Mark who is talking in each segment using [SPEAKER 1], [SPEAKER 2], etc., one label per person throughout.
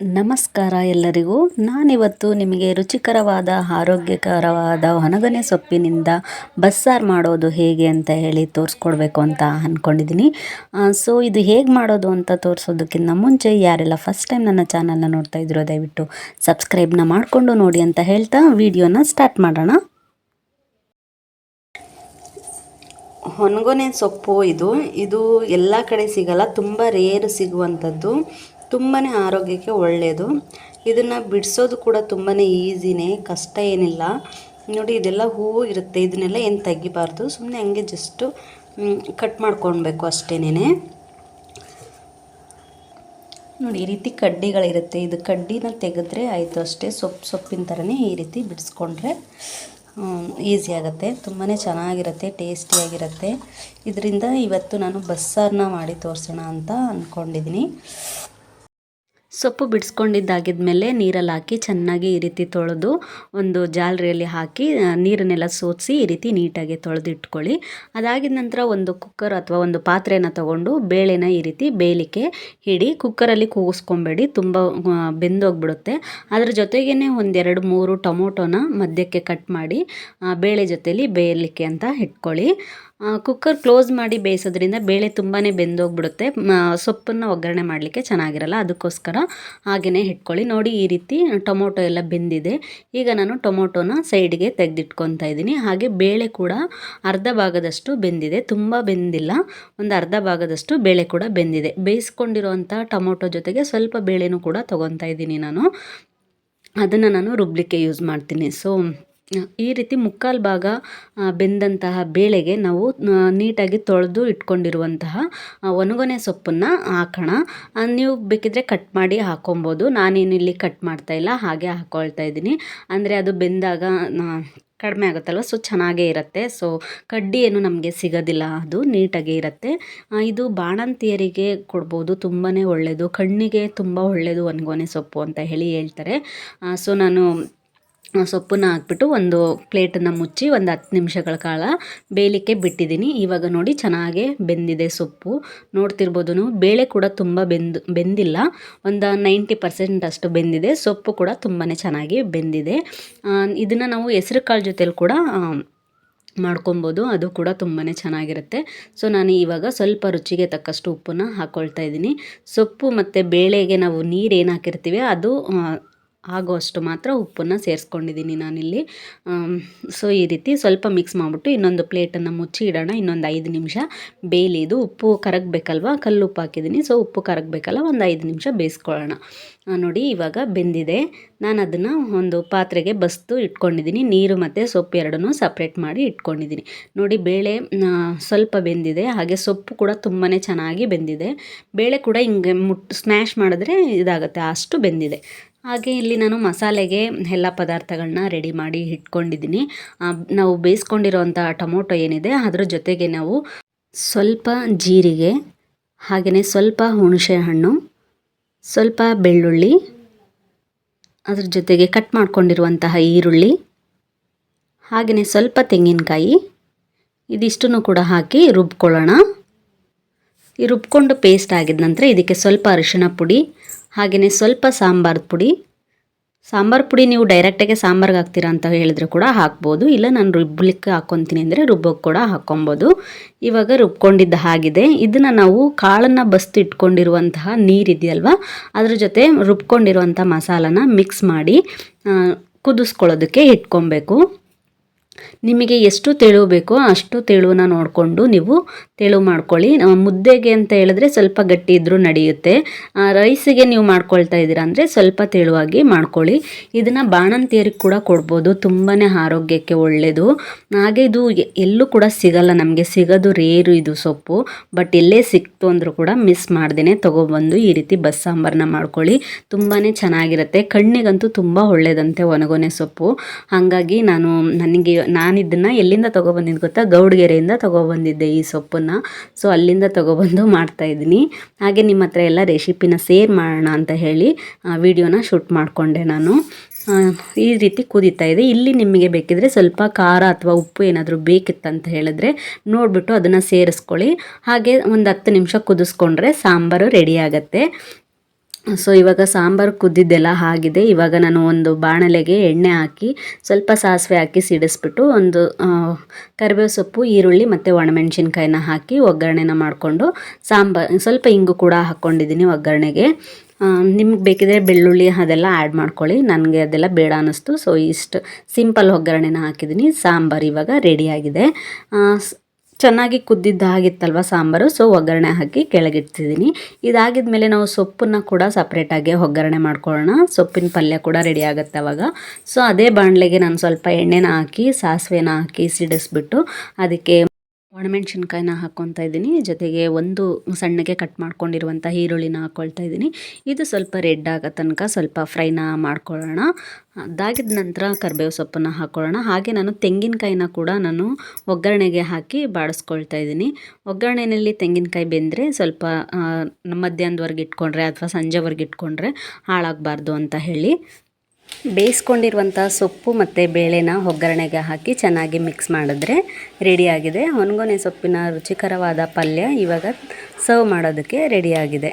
[SPEAKER 1] ನಮಸ್ಕಾರ ಎಲ್ಲರಿಗೂ. ನಾನಿವತ್ತು ನಿಮಗೆ ರುಚಿಕರವಾದ, ಆರೋಗ್ಯಕರವಾದ ಒಣಗನೆ ಸೊಪ್ಪಿನಿಂದ ಬಸ್ಸಾರು ಮಾಡೋದು ಹೇಗೆ ಅಂತ ಹೇಳಿ ತೋರಿಸ್ಕೊಡ್ಬೇಕು ಅಂತ ಅಂದ್ಕೊಂಡಿದ್ದೀನಿ ಸೊ, ಇದು ಹೇಗೆ ಮಾಡೋದು ಅಂತ ತೋರಿಸೋದಕ್ಕಿಂತ ಮುಂಚೆ ಯಾರೆಲ್ಲ ಫಸ್ಟ್ ಟೈಮ್ ನನ್ನ ಚಾನಲ್ನ ನೋಡ್ತಾ ಇದ್ದೀರೋ ದಯವಿಟ್ಟು ಸಬ್ಸ್ಕ್ರೈಬ್ನ ಮಾಡಿಕೊಂಡು ನೋಡಿ ಅಂತ ಹೇಳ್ತಾ ವಿಡಿಯೋನ ಸ್ಟಾರ್ಟ್ ಮಾಡೋಣ. ಹೊನಗೊನೆ ಸೊಪ್ಪು ಇದು. ಇದು ಎಲ್ಲ ಕಡೆ ಸಿಗಲ್ಲ, ತುಂಬ ರೇರ್ ಸಿಗುವಂಥದ್ದು. ತುಂಬಾ ಆರೋಗ್ಯಕ್ಕೆ ಒಳ್ಳೆಯದು ಇದನ್ನು ಬಿಡಿಸೋದು ಕೂಡ ತುಂಬಾ ಈಸಿನೇ, ಕಷ್ಟ ಏನಿಲ್ಲ. ನೋಡಿ, ಇದೆಲ್ಲ ಹೂವು ಇರುತ್ತೆ. ಇದನ್ನೆಲ್ಲ ಏನು ತೆಗಿಬಾರ್ದು. ಸುಮ್ಮನೆ ಹಂಗೆ ಜಸ್ಟು ಕಟ್ ಮಾಡ್ಕೊಳ್ಬೇಕು ಅಷ್ಟೇನೆ ನೋಡಿ, ಈ ರೀತಿ ಕಡ್ಡಿಗಳಿರುತ್ತೆ. ಇದು ಕಡ್ಡಿನ ತೆಗೆದ್ರೆ ಆಯಿತು ಅಷ್ಟೇ. ಸೊಪ್ಪು, ಸೊಪ್ಪಿನ ಥರನೇ ಈ ರೀತಿ ಬಿಡಿಸ್ಕೊಂಡ್ರೆ ಈಸಿ ಆಗುತ್ತೆ. ತುಂಬಾ ಚೆನ್ನಾಗಿರುತ್ತೆ, ಟೇಸ್ಟಿಯಾಗಿರುತ್ತೆ. ಇದರಿಂದ ಇವತ್ತು ನಾನು ಬಸ್ಸಾರನ್ನ ಮಾಡಿ ತೋರಿಸೋಣ ಅಂತ ಅಂದ್ಕೊಂಡಿದ್ದೀನಿ ಸೊಪ್ಪು ಬಿಡಿಸ್ಕೊಂಡಿದ್ದಾಗಿದ್ಮೇಲೆ ನೀರಲ್ಲಿ ಹಾಕಿ ಚೆನ್ನಾಗಿ ಈ ರೀತಿ ತೊಳೆದು ಒಂದು ಜಾಲರಿಯಲ್ಲಿ ಹಾಕಿ ನೀರನ್ನೆಲ್ಲ ಸೋಸಿ ಈ ರೀತಿ ನೀಟಾಗಿ ತೊಳೆದಿಟ್ಕೊಳ್ಳಿ. ಅದಾಗಿದ ನಂತರ ಒಂದು ಕುಕ್ಕರ್ ಅಥವಾ ಒಂದು ಪಾತ್ರೆನ ತಗೊಂಡು ಬೇಳೆನ ಈ ರೀತಿ ಬೇಯಲಿಕ್ಕೆ ಹಿಡಿ ಕುಕ್ಕರಲ್ಲಿ ಕೂಗಿಸ್ಕೊಬೇಡಿ. ತುಂಬ ಬೆಂದೋಗ್ಬಿಡುತ್ತೆ. ಅದ್ರ ಜೊತೆಗೇ ಒಂದೆರಡು ಮೂರು ಟೊಮೊಟೊನ ಮಧ್ಯಕ್ಕೆ ಕಟ್ ಮಾಡಿ ಬೇಳೆ ಜೊತೇಲಿ ಬೇಯಲಿಕ್ಕೆ ಅಂತ ಇಟ್ಕೊಳ್ಳಿ. ಕುಕ್ಕರ್ ಕ್ಲೋಸ್ ಮಾಡಿ ಬೇಯಿಸೋದ್ರಿಂದ ಬೇಳೆ ತುಂಬಾ ಬೆಂದೋಗ್ಬಿಡುತ್ತೆ. ಸೊಪ್ಪನ್ನು ಒಗ್ಗರಣೆ ಮಾಡಲಿಕ್ಕೆ ಚೆನ್ನಾಗಿರಲ್ಲ, ಅದಕ್ಕೋಸ್ಕರ ಹಾಗೆಯೇ ಇಟ್ಕೊಳ್ಳಿ. ನೋಡಿ, ಈ ರೀತಿ ಟೊಮೊಟೊ ಎಲ್ಲ ಬೆಂದಿದೆ. ಈಗ ನಾನು ಟೊಮೊಟೊನ ಸೈಡ್ಗೆ ತೆಗೆದಿಟ್ಕೊತಾ ಇದ್ದೀನಿ. ಹಾಗೆ ಬೇಳೆ ಕೂಡ ಅರ್ಧ ಭಾಗದಷ್ಟು ಬೆಂದಿದೆ. ತುಂಬ ಬೆಂದಿಲ್ಲ, ಒಂದು ಅರ್ಧ ಭಾಗದಷ್ಟು ಬೇಳೆ ಕೂಡ ಬೆಂದಿದೆ. ಬೇಯಿಸ್ಕೊಂಡಿರುವಂಥ ಟೊಮೊಟೊ ಜೊತೆಗೆ ಸ್ವಲ್ಪ ಬೇಳೆನೂ ಕೂಡ ತೊಗೊತಾ ಇದ್ದೀನಿ ನಾನು. ಅದನ್ನು ನಾನು ರುಬ್ಲಿಕ್ಕೆ ಯೂಸ್ ಮಾಡ್ತೀನಿ. ಸೊ ಈ ರೀತಿ ಮುಕ್ಕಾಲು ಭಾಗ ಬೆಂದಂತಹ ಬೇಳೆಗೆ ನಾವು ನೀಟಾಗಿ ತೊಳೆದು ಇಟ್ಕೊಂಡಿರುವಂತಹ ಒಣಗೊನೆ ಸೊಪ್ಪನ್ನು ಹಾಕೋಣ. ನೀವು ಬೇಕಿದ್ರೆ ಕಟ್ ಮಾಡಿ ಹಾಕೊಬೋದು. ನಾನೇನು ಇಲ್ಲಿ ಕಟ್ ಮಾಡ್ತಾ ಇಲ್ಲ, ಹಾಗೆ ಹಾಕ್ಕೊಳ್ತಾ ಇದ್ದೀನಿ. ಅಂದರೆ ಅದು ಬೆಂದಾಗ ಕಡಿಮೆ ಆಗುತ್ತಲ್ವ ಸೊ ಚೆನ್ನಾಗೇ ಇರುತ್ತೆ. ಸೊ ಕಡ್ಡಿ ಏನು ನಮಗೆ ಸಿಗೋದಿಲ್ಲ, ಅದು ನೀಟಾಗೇ ಇರುತ್ತೆ. ಇದು ಬಾಣಂತಿಯರಿಗೆ ಕೊಡ್ಬೋದು ತುಂಬಾ ಒಳ್ಳೆಯದು ಕಣ್ಣಿಗೆ ತುಂಬ ಒಳ್ಳೆಯದು ಒಣಗೊನೆ ಸೊಪ್ಪು ಅಂತ ಹೇಳಿ ಹೇಳ್ತಾರೆ. ಸೊ ನಾನು ಸೊಪ್ಪನ್ನ ಹಾಕ್ಬಿಟ್ಟು ಒಂದು ಪ್ಲೇಟನ್ನು ಮುಚ್ಚಿ ಒಂದು ಹತ್ತು ನಿಮಿಷಗಳ ಕಾಲ ಬೇಯಲಿಕ್ಕೆ ಬಿಟ್ಟಿದ್ದೀನಿ. ಇವಾಗ ನೋಡಿ ಚೆನ್ನಾಗೆ ಬೆಂದಿದೆ ಸೊಪ್ಪು. ನೋಡ್ತಿರ್ಬೋದು ನೀವು, ಬೇಳೆ ಕೂಡ ತುಂಬ ಬೆಂದು, ಬೆಂದಿಲ್ಲ. ಒಂದು ನೈಂಟಿ ಪರ್ಸೆಂಟ್ ಅಷ್ಟು ಬೆಂದಿದೆ. ಸೊಪ್ಪು ಕೂಡ ತುಂಬಾ ಚೆನ್ನಾಗಿ ಬೆಂದಿದೆ. ಇದನ್ನು ನಾವು ಹೆಸ್ರು ಕಾಳು ಜೊತೆಲಿ ಕೂಡ ಮಾಡ್ಕೊಬೋದು. ಅದು ಕೂಡ ತುಂಬಾ ಚೆನ್ನಾಗಿರುತ್ತೆ. ಸೊ, ನಾನು ಇವಾಗ ಸ್ವಲ್ಪ ರುಚಿಗೆ ತಕ್ಕಷ್ಟು ಉಪ್ಪನ್ನು ಹಾಕ್ಕೊಳ್ತಾ ಇದ್ದೀನಿ. ಸೊಪ್ಪು ಮತ್ತು ಬೇಳೆಗೆ ನಾವು ನೀರು ಏನು ಹಾಕಿರ್ತೀವಿ, ಅದು ಆಗೋಷ್ಟು ಮಾತ್ರ ಉಪ್ಪನ್ನು ಸೇರಿಸ್ಕೊಂಡಿದ್ದೀನಿ ನಾನಿಲ್ಲಿ. ಸೊ ಈ ರೀತಿ ಸ್ವಲ್ಪ ಮಿಕ್ಸ್ ಮಾಡಿಬಿಟ್ಟು ಇನ್ನೊಂದು ಪ್ಲೇಟನ್ನು ಮುಚ್ಚಿ ಇಡೋಣ, ಇನ್ನೊಂದು ಐದು ನಿಮಿಷ ಬೇಯಲಿ ಇದು ಉಪ್ಪು ಕರಗಬೇಕಲ್ವ? ಕಲ್ಲು ಉಪ್ಪು ಹಾಕಿದ್ದೀನಿ, ಸೊ ಉಪ್ಪು ಕರಗಬೇಕಲ್ಲ, ಒಂದು ಐದು ನಿಮಿಷ ಬೇಯಿಸ್ಕೊಳ್ಳೋಣ. ನೋಡಿ ಇವಾಗ ಬೆಂದಿದೆ. ನಾನು ಅದನ್ನು ಒಂದು ಪಾತ್ರೆಗೆ ಬಸ್ತು ಇಟ್ಕೊಂಡಿದ್ದೀನಿ, ನೀರು ಮತ್ತು ಸೊಪ್ಪು ಎರಡನ್ನೂ ಸಪ್ರೇಟ್ ಮಾಡಿ ಇಟ್ಕೊಂಡಿದ್ದೀನಿ. ನೋಡಿ ಬೇಳೆ ಸ್ವಲ್ಪ ಬೆಂದಿದೆ, ಹಾಗೆ ಸೊಪ್ಪು ಕೂಡ ತುಂಬಾ ಚೆನ್ನಾಗಿ ಬೆಂದಿದೆ. ಬೇಳೆ ಕೂಡ ಹಿಂಗೆ ಮುಟ್ ಸ್ಮ್ಯಾಶ್ ಮಾಡಿದ್ರೆ ಇದಾಗುತ್ತೆ, ಅಷ್ಟು ಬೆಂದಿದೆ. ಹಾಗೆ ಇಲ್ಲಿ ನಾನು ಮಸಾಲೆಗೆ ಎಲ್ಲ ಪದಾರ್ಥಗಳನ್ನ ರೆಡಿ ಮಾಡಿ ಇಟ್ಕೊಂಡಿದ್ದೀನಿ. ನಾವು ಬೇಯಿಸ್ಕೊಂಡಿರೋಂಥ ಟೊಮೊಟೊ ಏನಿದೆ, ಅದರ ಜೊತೆಗೆ ನಾವು ಸ್ವಲ್ಪ ಜೀರಿಗೆ, ಹಾಗೆಯೇ ಸ್ವಲ್ಪ ಹುಣಸೆ ಹಣ್ಣು, ಸ್ವಲ್ಪ ಬೆಳ್ಳುಳ್ಳಿ, ಅದ್ರ ಜೊತೆಗೆ ಕಟ್ ಮಾಡ್ಕೊಂಡಿರುವಂತಹ ಈರುಳ್ಳಿ, ಹಾಗೆಯೇ ಸ್ವಲ್ಪ ತೆಂಗಿನಕಾಯಿ, ಇದಿಷ್ಟನ್ನು ಕೂಡ ಹಾಕಿ ರುಬ್ಕೊಳ್ಳೋಣ. ಈ ರುಬ್ಕೊಂಡು ಪೇಸ್ಟ್ ಆಗಿದ ನಂತರ ಇದಕ್ಕೆ ಸ್ವಲ್ಪ ಅರಿಶಿನ ಪುಡಿ ಹಾಗೆಯೇ ಸ್ವಲ್ಪ ಸಾಂಬಾರ್ ಪುಡಿ. ಸಾಂಬಾರು ಪುಡಿ ನೀವು ಡೈರೆಕ್ಟಾಗೆ ಸಾಂಬಾರ್ಗೆ ಹಾಕ್ತೀರಾ ಅಂತ ಹೇಳಿದ್ರೆ ಕೂಡ ಹಾಕ್ಬೋದು. ಇಲ್ಲ ನಾನು ರುಬ್ಬಲಿಕ್ಕೆ ಹಾಕ್ಕೊತೀನಿ ಅಂದರೆ ರುಬ್ಬೋಕ್ಕೆ ಕೂಡ ಹಾಕ್ಕೊಬೋದು ಇವಾಗ ರುಬ್ಕೊಂಡಿದ್ದ ಹಾಗಿದೆ. ಇದನ್ನು ನಾವು ಕಾಳನ್ನು ಬಸ್ತು ಇಟ್ಕೊಂಡಿರುವಂತಹ ನೀರಿದೆಯಲ್ವ ಅದ್ರ ಜೊತೆ ರುಬ್ಕೊಂಡಿರುವಂಥ ಮಸಾಲನ ಮಿಕ್ಸ್ ಮಾಡಿ ಕುದಿಸ್ಕೊಳ್ಳೋದಕ್ಕೆ ಇಟ್ಕೊಬೇಕು. ನಿಮಗೆ ಎಷ್ಟು ತೆಳು ಬೇಕೋ ಅಷ್ಟು ತೆಳುವನ್ನ ನೋಡಿಕೊಂಡು ನೀವು ತೆಳು ಮಾಡ್ಕೊಳ್ಳಿ. ಮುದ್ದೆಗೆ ಅಂತ ಹೇಳಿದ್ರೆ ಸ್ವಲ್ಪ ಗಟ್ಟಿ ಇದ್ದರೂ ನಡೆಯುತ್ತೆ. ರೈಸಿಗೆ ನೀವು ಮಾಡ್ಕೊಳ್ತಾ ಇದ್ದೀರಾ ಅಂದರೆ ಸ್ವಲ್ಪ ತೆಳುವಾಗಿ ಮಾಡ್ಕೊಳ್ಳಿ. ಇದನ್ನು ಬಾಣಂತಿಯರಿಗೆ ಕೂಡ ಕೊಡ್ಬೋದು. ತುಂಬಾ ಆರೋಗ್ಯಕ್ಕೆ ಒಳ್ಳೆಯದು ಹಾಗೆ ಇದು ಎಲ್ಲೂ ಕೂಡ ಸಿಗಲ್ಲ ನಮಗೆ. ಸಿಗೋದು ರೇರು ಇದು ಸೊಪ್ಪು. ಬಟ್ ಎಲ್ಲೇ ಸಿಕ್ತು ಅಂದರೂ ಕೂಡ ಮಿಸ್ ಮಾಡ್ದೇ ತೊಗೊಬಂದು ಈ ರೀತಿ ಬಸ್ ಸಾಂಬಾರನ್ನ ಮಾಡ್ಕೊಳ್ಳಿ. ತುಂಬಾ ಚೆನ್ನಾಗಿರುತ್ತೆ. ಕಣ್ಣಿಗಂತೂ ತುಂಬ ಒಳ್ಳೆಯದಂತೆ ಒಣಗೊನೆ ಸೊಪ್ಪು. ಹಾಗಾಗಿ ನಾನು, ನನಗೆ ನಾನು ಇದನ್ನು ಎಲ್ಲಿಂದ ತೊಗೊಬಂದಿದ್ದು ಗೊತ್ತಾ? ಗೌಡ್ಗೆರೆಯಿಂದ ತೊಗೊಬಂದಿದ್ದೆ ಈ ಸೊಪ್ಪನ್ನು. ಸೊ ಅಲ್ಲಿಂದ ತೊಗೊಬಂದು ಮಾಡ್ತಾಯಿದ್ದೀನಿ ಹಾಗೆ ನಿಮ್ಮ ಹತ್ರ ಎಲ್ಲ ರೆಸಿಪಿನ ಸೇರ್ ಮಾಡೋಣ ಅಂತ ಹೇಳಿ ವಿಡಿಯೋನ ಶೂಟ್ ಮಾಡಿಕೊಂಡೆ ನಾನು. ಈ ರೀತಿ ಕುದೀತಾ ಇದೆ. ಇಲ್ಲಿ ನಿಮಗೆ ಬೇಕಿದ್ರೆ ಸ್ವಲ್ಪ ಖಾರ ಅಥವಾ ಉಪ್ಪು ಏನಾದರೂ ಬೇಕಿತ್ತಂತ ಹೇಳಿದ್ರೆ ನೋಡಿಬಿಟ್ಟು ಅದನ್ನು ಸೇರಿಸ್ಕೊಳ್ಳಿ. ಹಾಗೆ ಒಂದು ಹತ್ತು ನಿಮಿಷ ಕುದಿಸ್ಕೊಂಡ್ರೆ ಸಾಂಬಾರು ರೆಡಿ ಸೊ ಇವಾಗ ಸಾಂಬಾರು ಕುದ್ದಿದ್ದೆಲ್ಲ ಆಗಿದೆ. ಇವಾಗ ನಾನು ಒಂದು ಬಾಣಲೆಗೆ ಎಣ್ಣೆ ಹಾಕಿ, ಸ್ವಲ್ಪ ಸಾಸಿವೆ ಹಾಕಿ ಸಿಡಿಸ್ಬಿಟ್ಟು ಒಂದು ಕರಿಬೇವು ಸೊಪ್ಪು, ಈರುಳ್ಳಿ ಮತ್ತು ಒಣಮೆಣಸಿನ್ಕಾಯಿನ ಹಾಕಿ ಒಗ್ಗರಣೆನ ಮಾಡಿಕೊಂಡು ಸಾಂಬಾರು ಸ್ವಲ್ಪ ಇಂಗು ಕೂಡ ಹಾಕ್ಕೊಂಡಿದ್ದೀನಿ ಒಗ್ಗರಣೆಗೆ. ನಿಮ್ಗೆ ಬೇಕಿದ್ರೆ ಬೆಳ್ಳುಳ್ಳಿ ಅದೆಲ್ಲ ಆ್ಯಡ್ ಮಾಡ್ಕೊಳ್ಳಿ. ನನಗೆ ಅದೆಲ್ಲ ಬೇಡ ಅನ್ನಿಸ್ತು. ಸೊ ಇಷ್ಟು ಸಿಂಪಲ್ ಒಗ್ಗರಣೆನ ಹಾಕಿದ್ದೀನಿ. ಸಾಂಬಾರು ಇವಾಗ ರೆಡಿಯಾಗಿದೆ ಚೆನ್ನಾಗಿ ಕುದ್ದಿದ್ದಾಗಿತ್ತಲ್ವ ಸಾಂಬಾರು? ಸೊ ಒಗ್ಗರಣೆ ಹಾಕಿ ಕೆಳಗಿಡ್ತಿದ್ದೀನಿ ಇದಾಗಿದ ಮೇಲೆ ನಾವು ಸೊಪ್ಪನ್ನು ಕೂಡ ಸಪ್ರೇಟಾಗಿ ಒಗ್ಗರಣೆ ಮಾಡ್ಕೊಳ್ಳೋಣ. ಸೊಪ್ಪಿನ ಪಲ್ಯ ಕೂಡ ರೆಡಿ ಆಗುತ್ತೆ ಅವಾಗ. ಸೊ ಅದೇ ಬಾಣಲೆಗೆ ನಾನು ಸ್ವಲ್ಪ ಎಣ್ಣೆನ ಹಾಕಿ, ಸಾಸಿವೆನ ಹಾಕಿ ಸಿಡಿಸ್ಬಿಟ್ಟು ಅದಕ್ಕೆ ಒಣಮೆಣ್ಸಿನ್ಕಾಯಿನ ಹಾಕ್ಕೊತಾ ಇದ್ದೀನಿ. ಜೊತೆಗೆ ಒಂದು ಸಣ್ಣಗೆ ಕಟ್ ಮಾಡ್ಕೊಂಡಿರುವಂಥ ಈರುಳ್ಳಿನ ಹಾಕ್ಕೊಳ್ತಾ ಇದ್ದೀನಿ. ಇದು ಸ್ವಲ್ಪ ರೆಡ್ ಆಗೋ ತನಕ ಸ್ವಲ್ಪ ಫ್ರೈನ ಮಾಡ್ಕೊಳ್ಳೋಣ. ಅದಾಗಿದ ನಂತರ ಕರಿಬೇವು ಸೊಪ್ಪನ್ನು ಹಾಕ್ಕೊಳ್ಳೋಣ ಹಾಗೆ ನಾನು ತೆಂಗಿನಕಾಯಿನ ಕೂಡ ನಾನು ಒಗ್ಗರಣೆಗೆ ಹಾಕಿ ಬಾಡಿಸ್ಕೊಳ್ತಾ ಇದ್ದೀನಿ. ಒಗ್ಗರಣೆಯಲ್ಲಿ ತೆಂಗಿನಕಾಯಿ ಬೆಂದರೆ ಸ್ವಲ್ಪ ಮಧ್ಯಾಹ್ನದವರೆಗೆ ಇಟ್ಕೊಂಡ್ರೆ ಅಥವಾ ಸಂಜೆವರೆಗೆ ಇಟ್ಕೊಂಡ್ರೆ ಹಾಳಾಗಬಾರ್ದು ಅಂತ ಹೇಳಿ. ಬೇಯಿಸ್ಕೊಂಡಿರುವಂಥ ಸೊಪ್ಪು ಮತ್ತು ಬೇಳೆನ ಒಗ್ಗರಣೆಗೆ ಹಾಕಿ ಚೆನ್ನಾಗಿ ಮಿಕ್ಸ್ ಮಾಡಿದ್ರೆ ರೆಡಿಯಾಗಿದೆ ಹೊನ್ಗೊನೆ ಸೊಪ್ಪಿನ ರುಚಿಕರವಾದ ಪಲ್ಯ ಇವಾಗ ಸರ್ವ್ ಮಾಡೋದಕ್ಕೆ ರೆಡಿಯಾಗಿದೆ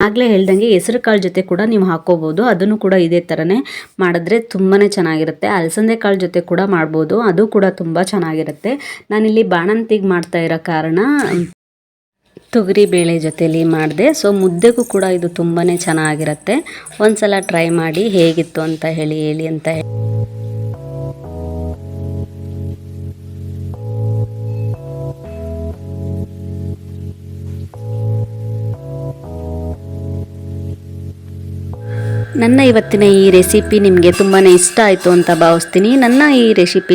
[SPEAKER 1] ಆಗಲೇ ಹೇಳ್ದಂಗೆ ಹೆಸರು ಕಾಳು ಜೊತೆ ಕೂಡ ನೀವು ಹಾಕೋಬೋದು. ಅದನ್ನು ಕೂಡ ಇದೇ ಥರನೇ ಮಾಡಿದ್ರೆ ತುಂಬಾ ಚೆನ್ನಾಗಿರುತ್ತೆ. ಅಲಸಂದೆ ಕಾಳು ಜೊತೆ ಕೂಡ ಮಾಡ್ಬೋದು. ಅದು ಕೂಡ ತುಂಬ ಚೆನ್ನಾಗಿರುತ್ತೆ. ನಾನಿಲ್ಲಿ ಬಾಣಂತಿಗೆ ಮಾಡ್ತಾ ಇರೋ ಕಾರಣ ತೊಗರಿ ಬೇಳೆ ಜೊತೆಯಲ್ಲಿ ಮಾಡಿದೆ. ಸೊ ಮುದ್ದೆಗೂ ಕೂಡ ಇದು ತುಂಬಾ ಚೆನ್ನಾಗಿರುತ್ತೆ. ಒಂದ್ಸಲ ಟ್ರೈ ಮಾಡಿ ಹೇಗಿತ್ತು ಅಂತ ಹೇಳಿ ಹೇಳಿ ಅಂತ ನನ್ನ ಇವತ್ತಿನ ಈ ರೆಸಿಪಿ ನಿಮಗೆ ತುಂಬಾ ಇಷ್ಟ ಆಯಿತು ಅಂತ ಭಾವಿಸ್ತೀನಿ. ನನ್ನ ಈ ರೆಸಿಪಿ